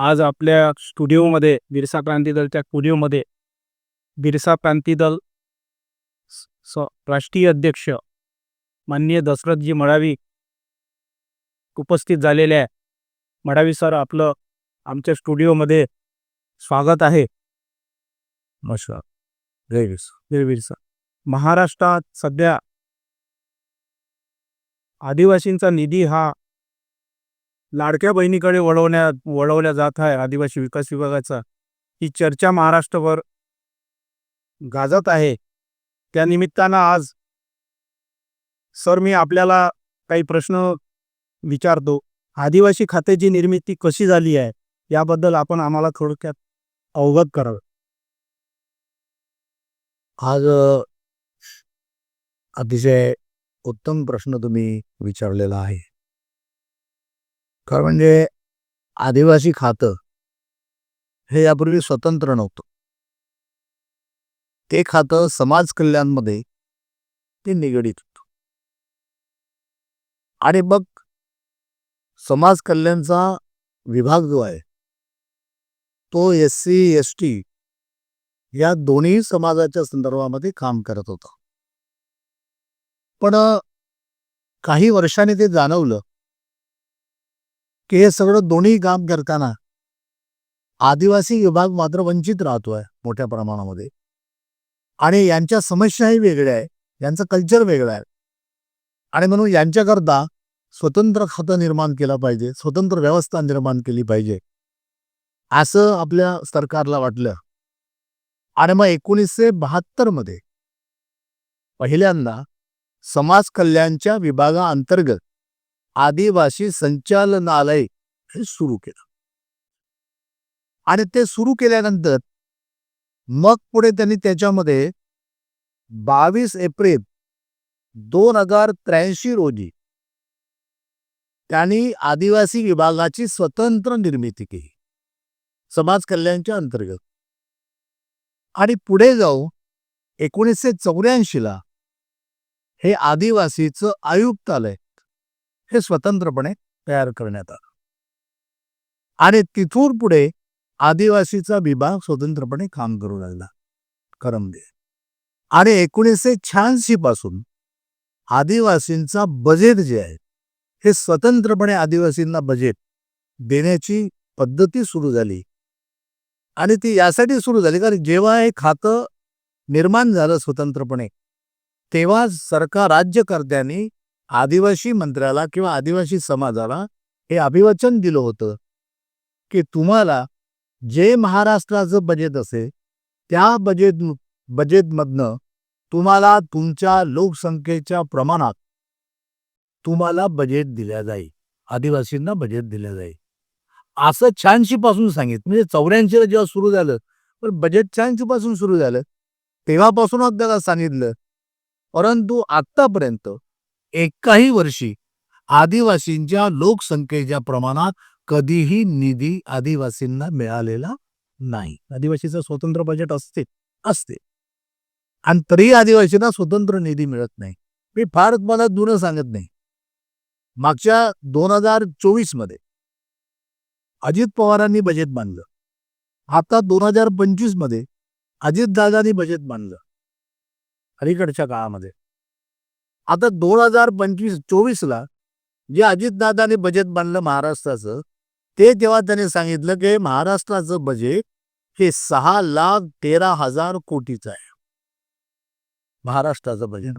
आज आपल्या स्टुडिओमध्ये बिरसा क्रांती दलच्या स्टुडिओमध्ये बिरसा क्रांती दल राष्ट्रीय अध्यक्ष माननीय दशरथजी मडावी उपस्थित झालेले आहे. मडावी सर आपलं आमच्या स्टुडिओमध्ये स्वागत आहे. नमस्कार. जय बिरसा. जय बिरसा. महाराष्ट्रात सध्या आदिवासींचा निधी हा लाडक्या बहिणीकडे वळवण्यात वळवल्या जात आहे आदिवासी विकास विभागाचा. ही चर्चा महाराष्ट्रभर गाजत आहे. त्या निमित्तानं आज सर मी आपल्याला काही प्रश्न विचारतो. आदिवासी खात्याची निर्मिती कशी झाली आहे? याबद्दल आपण आम्हाला थोडक्यात अवगत करावं. आज अतिशय उत्तम प्रश्न तुम्ही विचारलेला आहे. खरं म्हणजे आदिवासी खातं हे यापूर्वी स्वतंत्र नव्हतं. ते खातं समाज कल्याणमध्ये ते निगडीत होतं. आणि मग समाज कल्याणचा विभाग जो आहे तो एस सी एस टी या दोन्ही समाजाच्या संदर्भामध्ये काम करत होता. पण काही वर्षांनी ते जाणवलं की हे सगळं दोन्ही काम करताना आदिवासी विभाग मात्र वंचित राहतोय मोठ्या प्रमाणामध्ये. आणि यांच्या समस्याही वेगळ्या आहे यांचं कल्चर वेगळं आहे. आणि म्हणून यांच्याकरता स्वतंत्र खातं निर्माण केलं पाहिजे स्वतंत्र व्यवस्था निर्माण केली पाहिजे. असं आपल्या सरकारला वाटलं. आणि मग एकोणीसशे बहात्तरमध्ये पहिल्यांदा समाज कल्याणच्या विभागाअंतर्गत आदिवासी संचालनालय हे सुरू केलं. आणि ते सुरू केल्यानंतर मग पुढे त्यांनी त्याच्यामध्ये बावीस एप्रिल दोन हजार त्र्याऐंशी रोजी त्यांनी आदिवासी विभागाची स्वतंत्र निर्मिती केली. समाज कल्याणच्या अंतर्गत. आणि पुढे जाऊ एकोणीसशे चौऱ्याऐंशीला हे आदिवासीचं आयुक्तालय हे स्वतंत्रपणे तयार करण्यात आलं. आणि तिथून पुढे आदिवासीचा विभाग स्वतंत्रपणे काम करू लागला. करमदे आणि एकोणीसशे शहाऐंशी पासून आदिवासींचा बजेट जे आहे हे स्वतंत्रपणे आदिवासींना बजेट देण्याची पद्धती सुरू झाली. आणि ती यासाठी सुरू झाली कारण जेव्हा हे खातं निर्माण झालं स्वतंत्रपणे तेव्हा सरकार राज्यकर्त्यांनी आदिवासी मंत्र्याला किंवा आदिवासी समाजाला हे अभिवचन दिलं होतं की तुम्हाला जे महाराष्ट्राचं बजेट असेल त्या बजेट बजेटमधनं तुम्हाला तुमच्या लोकसंख्येच्या प्रमाणात तुम्हाला बजेट दिल्या जाईल. आदिवासींना बजेट दिल्या जाईल. असं शहाऐंशी पासून म्हणजे चौऱ्याऐंशीला जेव्हा सुरू झालं पण बजेट शहाऐंशी पासून सुरू झालं तेव्हापासूनच त्याला सांगितलं. परंतु आत्तापर्यंत एकाही वर्षी आदिवासींच्या लोकसंख्येच्या प्रमाणात कधीही निधी आदिवासींना मिळालेला नाही. आदिवासीचं स्वतंत्र बजेट असते असते. आणि तरी आदिवासींना स्वतंत्र निधी मिळत नाही. मी फार मला जुनं सांगत नाही. मागच्या दोन हजार चोवीसमध्ये अजित पवारांनी बजेट मांडलं. आता दोन हजार पंचवीसमध्ये अजितदादांनी बजेट मांडलं. अलीकडच्या काळामध्ये. आता दोन हजार पंचवीस चोवीसला जे अजितदादांनी बजेट मांडलं महाराष्ट्राचं ते तेव्हा त्यांनी सांगितलं की महाराष्ट्राचं बजेट हे सहा लाख तेरा हजार कोटीचं आहे. महाराष्ट्राचं बजेट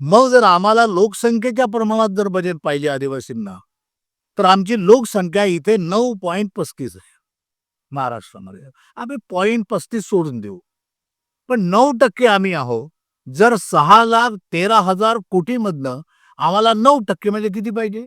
मग जर आम्हाला लोकसंख्येच्या प्रमाणात जर बजेट पाहिजे आदिवासींना तर आमची लोकसंख्या इथे नऊ पॉईंट पस्तीस आहे महाराष्ट्रामध्ये. आम्ही पॉईंट पस्तीस सोडून देऊ. पण नऊ टक्के आम्ही आहो जर सहा लाख तेरा हजार कोटीमधनं आम्हाला नऊ टक्के म्हणजे किती पाहिजे?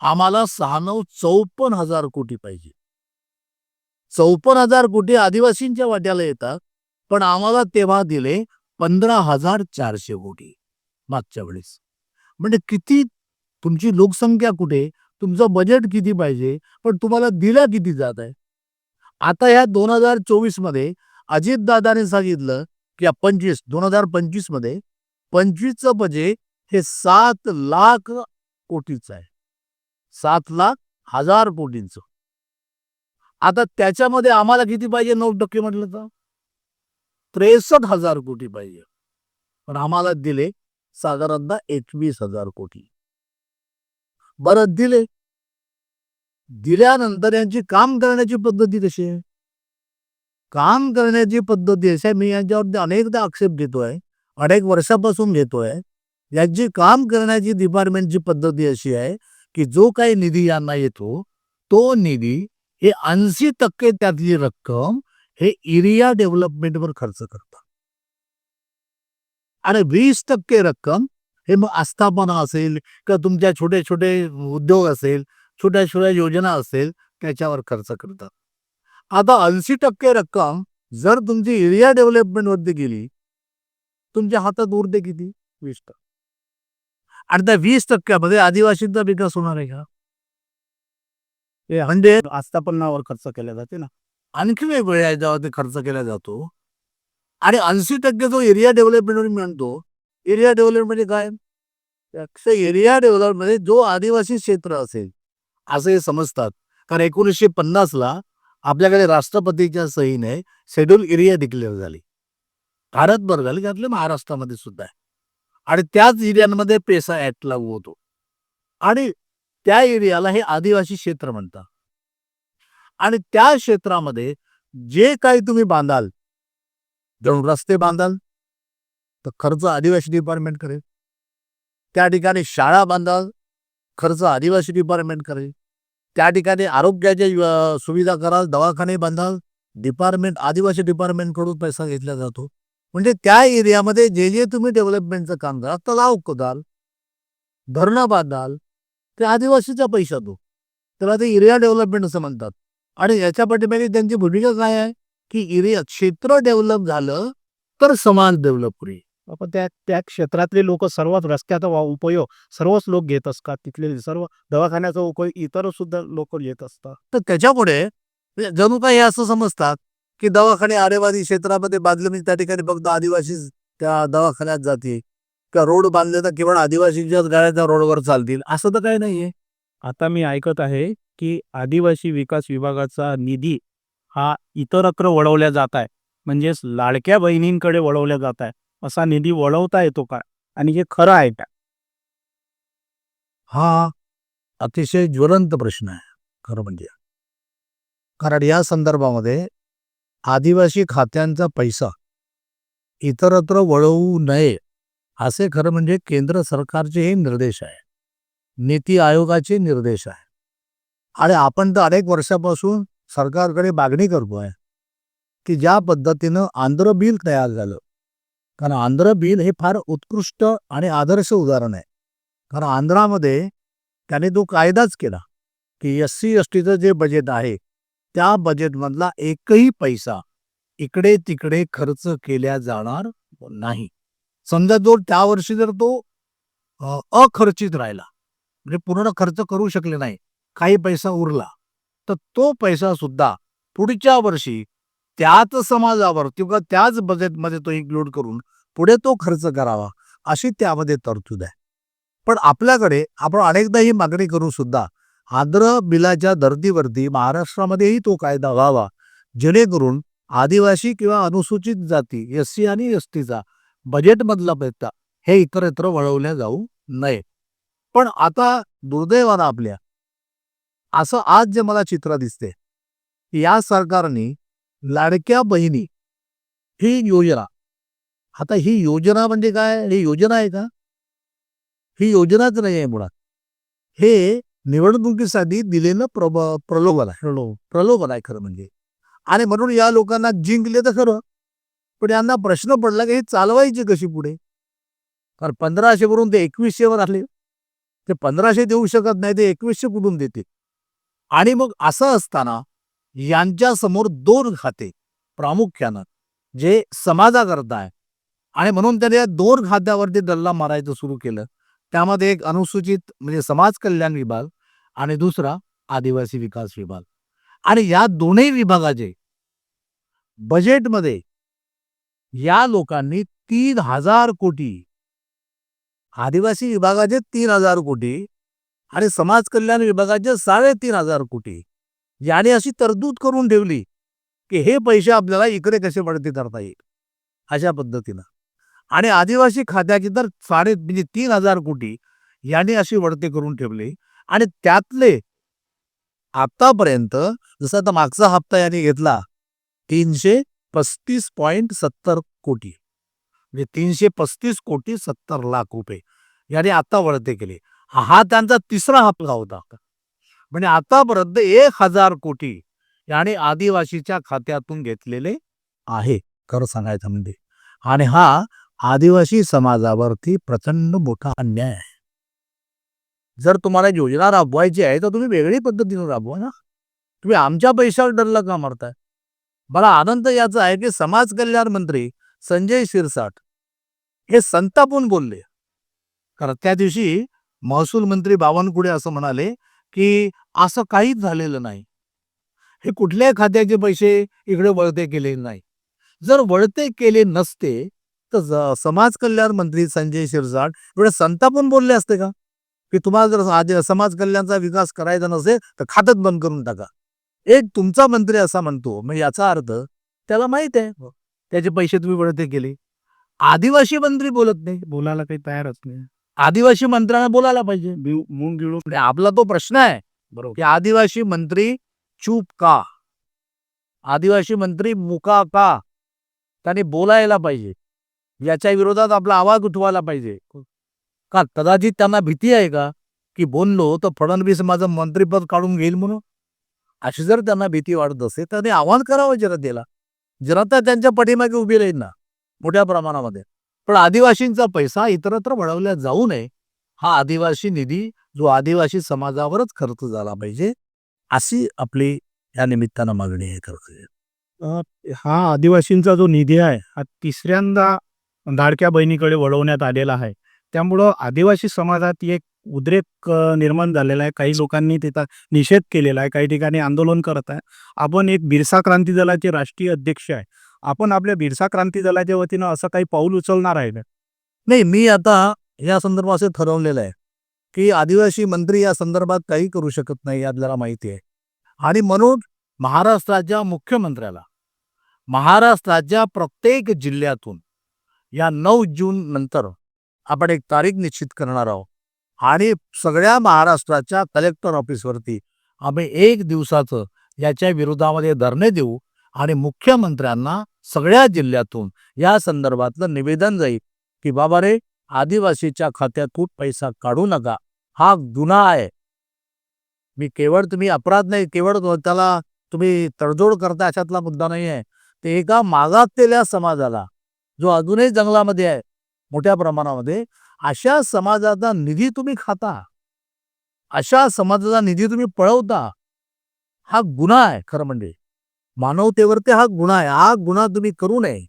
आम्हाला सहा नऊ चौपन्न हजार कोटी पाहिजे. चौपन्न हजार कोटी आदिवासींच्या वाट्याला येतात पण आम्हाला तेव्हा दिले पंधरा हजार चारशे कोटी मागच्या वेळेस. म्हणजे किती? तुमची लोकसंख्या कुठे? तुमचं बजेट किती पाहिजे? पण तुम्हाला दिला किती जात आहे आता ह्या दोन हजार चोवीसमध्ये अजितदादाने सांगितलं की पंचवीस दोन हजार पंचवीसमध्ये पंचवीसचं बजेट हे सात लाख कोटीचं आहे. सात लाख हजार कोटींचं. आता त्याच्यामध्ये आम्हाला किती पाहिजे? नऊ टक्के म्हटलं तर? त्रेसष्ट हजार कोटी पाहिजे. पण आम्हाला दिले साधारणतः एकवीस हजार कोटी. बरं दिले. दिल्यानंतर यांची काम करण्याची पद्धती कशी आहे? काम करण्याची पद्धती अशी आहे मी यांच्यावरती अनेकदा आक्षेप घेतोय अनेक वर्षापासून घेतोय. यांची काम करण्याची डिपार्टमेंटची पद्धती अशी आहे की जो काही निधी यांना येतो तो निधी हे ऐंशी टक्के त्यातली रक्कम हे एरिया डेव्हलपमेंटवर खर्च करतात. आणि वीस टक्के रक्कम हे मग आस्थापना असेल किंवा तुमच्या छोटे छोटे उद्योग असेल छोट्या छोट्या योजना असेल त्याच्यावर खर्च करतात. आता ऐंशी टक्के रक्कम जर तुमची एरिया डेव्हलपमेंटवरती गेली तुमच्या हातात उरते किती? वीस टक्के. आणि त्या वीस टक्क्यामध्ये आदिवासींचा विकास होणार आहे का? हे म्हणजे आस्थापनावर खर्च केले जाते ना. आणखी वेगवेगळ्या याच्यावरती खर्च केला जातो. आणि ऐंशी टक्के जो एरिया डेव्हलपमेंटवर म्हणतो एरिया डेव्हलपमेंट म्हणजे काय? एरिया डेव्हलपमेंट जो आदिवासी क्षेत्र असेल असं हे समजतात. कारण एकोणीसशे पन्नासला आपल्याकडे राष्ट्रपतीच्या सहीने शेड्यूल एरिया डिक्लेअर झाली. भारतभर झाली त्यातले महाराष्ट्रामध्ये सुद्धा. आहे आणि त्याच एरियांमध्ये पेसा ऍक्ट लागू होतो. आणि त्या एरियाला हे आदिवासी क्षेत्र म्हणतात. आणि त्या क्षेत्रामध्ये जे काही तुम्ही बांधाल जणू रस्ते बांधाल तर खर्च आदिवासी डिपार्टमेंट करेल. त्या ठिकाणी शाळा बांधाल खर्च आदिवासी डिपार्टमेंट करेल. त्या ठिकाणी आरोग्याच्या सुविधा कराल दवाखाने बांधाल डिपार्टमेंट आदिवासी डिपार्टमेंटकडून पैसा घेतला जातो. म्हणजे त्या एरियामध्ये जे जे तुम्ही डेव्हलपमेंटचं काम कराल तलाव खोदाल धरणं बांधाल ते आदिवासीचा पैसा तो. त्याला ते एरिया डेव्हलपमेंट असं म्हणतात. आणि याच्या पाठीमागे त्यांची भूमिका काय आहे? की एरिया क्षेत्र डेव्हलप झालं तर समाज डेव्हलप होईल. आपण त्या त्या क्षेत्रातले लोक सर्वच रस्त्याचा वा- उपयोग सर्वच लोक घेत असतात. तिथले सर्व दवाखान्याचा उपयोग इतर सुद्धा लोक घेत असतात. तर त्याच्यापुढे म्हणजे जणू काही असं समजतात की दवाखाने आरेवादी क्षेत्रामध्ये बांधले म्हणजे त्या ठिकाणी फक्त आदिवासी त्या दवाखान्यात जातील. किंवा रोड बांधले तर केवळ आदिवासीच्याच गाड्या त्या रोडवर चालतील. असं तर काही नाहीये. आता मी ऐकत आहे की आदिवासी विकास विभागाचा निधी हा इतरत्र वळवल्या जात आहे. म्हणजेच लाडक्या बहिणींकडे वळवल्या जात आहे. असा निधी वळवता येतो का? आणि हे खरं आहे का? हा अतिशय ज्वलंत प्रश्न आहे. खरं म्हणजे. कारण या संदर्भामध्ये आदिवासी खात्यांचा पैसा इतरत्र वळवू नये असे खरं म्हणजे केंद्र सरकारचे हे निर्देश आहे. नीती आयोगाचे निर्देश आहे. आणि आपण तर अनेक वर्षापासून सरकारकडे मागणी करतोय की ज्या पद्धतीनं आंध्र बिल तयार झालं कारण आंध्र बिल हे फार उत्कृष्ट आणि आदर्श उदाहरण आहे. कारण आंध्रामध्ये त्याने तो कायदाच केला की एस सी एस टीचं जे बजेट आहे त्या बजेटमधला एकही पैसा इकडे तिकडे खर्च केल्या जाणार नाही. समजा जो त्या वर्षी जर तो अखर्चित राहिला म्हणजे पूर्ण खर्च करू शकले नाही काही पैसा उरला तर तो पैसा सुद्धा पुढच्या वर्षी त्याच समाजावर किंवा त्याच बजेटमध्ये तो इन्क्लूड करून पुढे तो खर्च करावा अशी त्यामध्ये तरतूद आहे. पण आपल्याकडे आपण अनेकदा ही मागणी करून सुद्धा आंध्र बिलाच्या धर्तीवरती महाराष्ट्रामध्येही तो कायदा व्हावा जेणेकरून आदिवासी किंवा अनुसूचित जाती एस सी आणि एस टीचा बजेटमधला पैसा हे इतरत्र वळवल्या जाऊ नये. पण आता दुर्दैवानं आपल्या असं आज जे मला चित्र दिसते या सरकारने लाडक्या बहिणी ही योजना आता ही योजना म्हणजे काय? ही योजना आहे का? ही योजनाच नाही आहे मुळात. हे निवडणुकीसाठी दिलेलं प्रब प्रलोभन आहे. प्रलो प्रलोभन आहे खरं म्हणजे. आणि म्हणून या लोकांना जिंकले तर खरं. पण यांना प्रश्न पडला की हे चालवायचे कशी पुढे? कारण पंधराशे वरून ते एकवीसशेवर आले. ते पंधराशे देऊ शकत नाही ते एकवीसशे कुठून देते आणि मग असं असताना यांच्या समोर दोन खाते प्रामुख्यानं जे समाजाकरता आहे. आणि म्हणून त्याने या दोन खात्यावरती दल्ला मारायचं सुरू केलं. त्यामध्ये एक अनुसूचित म्हणजे समाज कल्याण विभाग आणि दुसरा आदिवासी विकास विभाग. आणि या दोन्ही विभागाचे बजेटमध्ये या लोकांनी तीन हजार कोटी आदिवासी विभागाचे तीन हजार कोटी आणि समाज कल्याण विभागाचे साडेतीन हजार कोटी याने अशी तरतूद करून ठेवली की हे पैसे आपल्याला इकडे कसे पडते करता येईल? अशा पद्धतीनं. आणि आदिवासी खात्याची तर साडे म्हणजे तीन हजार कोटी यांनी अशी वळती करून ठेवली. आणि त्यातले आतापर्यंत जसं आता मागचा हप्ता यांनी घेतला तीनशे पस्तीस पॉईंट सत्तर कोटी. म्हणजे तीनशे पस्तीस कोटी सत्तर लाख रुपये याने आता वळते केले. हा त्यांचा तिसरा हप्ता होता. म्हणजे आतापर्यंत एक हजार कोटी याने आदिवासीच्या खात्यातून घेतलेले आहे. खरं सांगायचं म्हणजे. आणि हा आदिवासी समाजावरती प्रचंड मोठा अन्याय आहे. जर तुम्हाला योजना राबवायची आहे तर तुम्ही वेगळी पद्धतीने राबवा ना. तुम्ही आमच्या पैशावर डरला का मारताय? मला आनंद याचा आहे की समाज कल्याण मंत्री संजय शिरसाट हे संतापून बोलले. कारण त्या दिवशी महसूल मंत्री बावनकुळे असं म्हणाले की असं काहीच झालेलं नाही. हे कुठल्याही खात्याचे पैसे इकडे वळते केले नाही. जर वळते केले नसते तर समाज कल्याण मंत्री संजय शिरसाट एवढे संतापून बोलले असते का? की तुम्हाला जर आधी समाज कल्याणचा विकास करायचा नसेल तर खातच बंद करून टाका. एक तुमचा मंत्री असा म्हणतो मग याचा अर्थ त्याला माहीत आहे. त्याचे पैसे तुम्ही वळते केले. आदिवासी मंत्री बोलत नाही. बोलायला काही तयारच नाही. आदिवासी मंत्र्यांना बोलायला पाहिजे. म्हणजे आपला तो प्रश्न आहे. बरोबर. की आदिवासी मंत्री चूप का? आदिवासी मंत्री मुका का? त्यांनी बोलायला पाहिजे. याच्या विरोधात आपला आवाज उठवायला पाहिजे. का? कदाचित त्यांना भीती आहे का? की बोललो तर फडणवीस माझं मंत्रीपद काढून घेईल म्हणून? अशी जर त्यांना भीती वाटत असेल तर ते आव्हान करावं जनतेला. जनता त्यांच्या पाठीमागे उभी राहील ना मोठ्या प्रमाणामध्ये. पण आदिवासींचा पैसा इतरत्र वळवला जाऊ नये हा आदिवासी निधी जो आदिवासी समाजावरच खर्च झाला पाहिजे अशी आपली या निमित्तानं मागणी आहे खर्च हा आदिवासींचा जो निधी आहे हा तिसऱ्यांदा लाडक्या बहिणीकडे वळवण्यात आलेला आहे. त्यामुळं आदिवासी समाजात एक उद्रेक निर्माण झालेला आहे. काही लोकांनी त्याचा निषेध केलेला आहे. काही ठिकाणी आंदोलन करत आहे. आपण एक बिरसा क्रांती दलाचे राष्ट्रीय अध्यक्ष आहे. आपण आपल्या बिरसा क्रांती दलाच्या वतीनं असं काही पाऊल उचलणार आहे नाही मी आता या संदर्भात असं ठरवलेलं आहे की आदिवासी मंत्री या संदर्भात काही करू शकत नाही आपल्याला माहिती आहे. आणि म्हणून महाराष्ट्राच्या मुख्यमंत्र्याला महाराष्ट्राच्या प्रत्येक जिल्ह्यातून या नऊ जून नंतर आपण एक तारीख निश्चित करणार आहोत. आणि सगळ्या महाराष्ट्राच्या कलेक्टर ऑफिसवरती आम्ही एक दिवसाचं याच्या विरोधामध्ये धरणे देऊ आणि मुख्यमंत्र्यांना सगळ्या जिल्ह्यातून या संदर्भातलं निवेदन जाईल की बाबा रे आदिवासीच्या खात्यातून पैसा काढू नका. हा गुन्हा आहे. मी केवळ तुम्ही अपराध नाही केवळ त्याला तुम्ही तडजोड करता अशातला मुद्दा नाही आहे ते एका मागातलेल्या समाजाला जो अजूनही जंगलामध्ये आहे मोठ्या प्रमाणामध्ये अशा समाजाचा निधी तुम्ही खाता. अशा समाजाचा निधी तुम्ही पळवता हा गुन्हा आहे खरं म्हणजे. मानवतेवरती हा गुन्हा आहे. हा गुन्हा तुम्ही करू नये.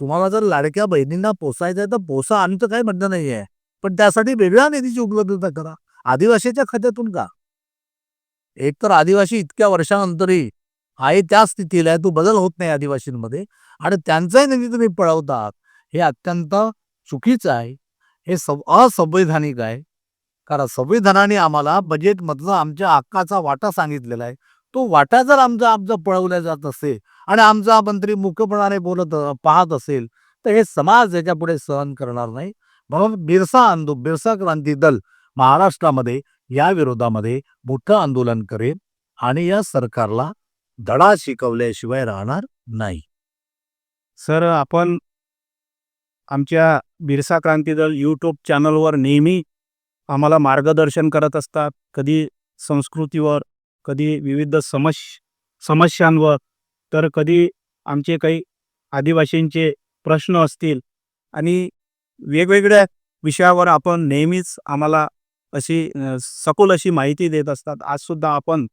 तुम्हाला जर लाडक्या बहिणींना पोसायचं आहे तर पोसा आम्ही तर काही म्हणणं नाही आहे पण त्यासाठी वेगळ्या निधीची उपलब्धता करा. आदिवासीच्या खात्यातून का? एक तर आदिवासी इतक्या वर्षानंतरही आहे त्या स्थितीला आहे तो बदल होत नाही आदिवासींमध्ये. आणि त्यांचाही निधी तुम्ही पळवतात हे अत्यंत चुकीचं आहे. हे सं असंवैधानिक आहे. कारण संविधानाने आम्हाला बजेटमधला आमच्या हक्काचा वाटा सांगितलेला आहे. तो वाटा जर आमचा आमचा पळवला जात असेल आणि आमचा मंत्री मुख्यपणाने बोलत पाहत असेल तर हे समाज याच्यापुढे सहन करणार नाही. म्हणून बिरसा आंदो बिरसा क्रांती दल महाराष्ट्रामध्ये या विरोधामध्ये मोठं आंदोलन करेल आणि या सरकारला धडा शिकवल्याशिवाय राहणार नाही. सर आपण आमच्या बिरसा क्रांती दल यूट्यूब चॅनलवर नेहमी आम्हाला मार्गदर्शन करत असतात. कधी संस्कृतीवर कधी विविध समश समस्यांवर तर कधी आमचे काही आदिवासींचे प्रश्न असतील. आणि वेगवेगळ्या विषयावर आपण नेहमीच आम्हाला अशी सखोल अशी माहिती देत असतात. आजसुद्धा आपण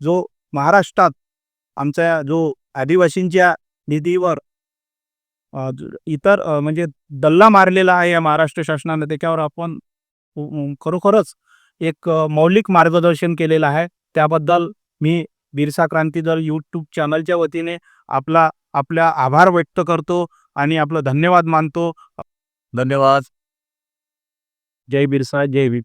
जो महाराष्ट्रात आमच्या जो आदिवासींच्या निधीवर इतर म्हणजे दल्ला मारलेला आहे या महाराष्ट्र शासनाने त्याच्यावर आपण खरोखरच एक मौलिक मार्गदर्शन केलेलं आहे. त्याबद्दल मी बिरसा क्रांती दल यूट्यूब चॅनलच्या वतीने आपला आपल्या आभार व्यक्त करतो आणि आपलं धन्यवाद मानतो. धन्यवाद. जय बिरसा जय भीम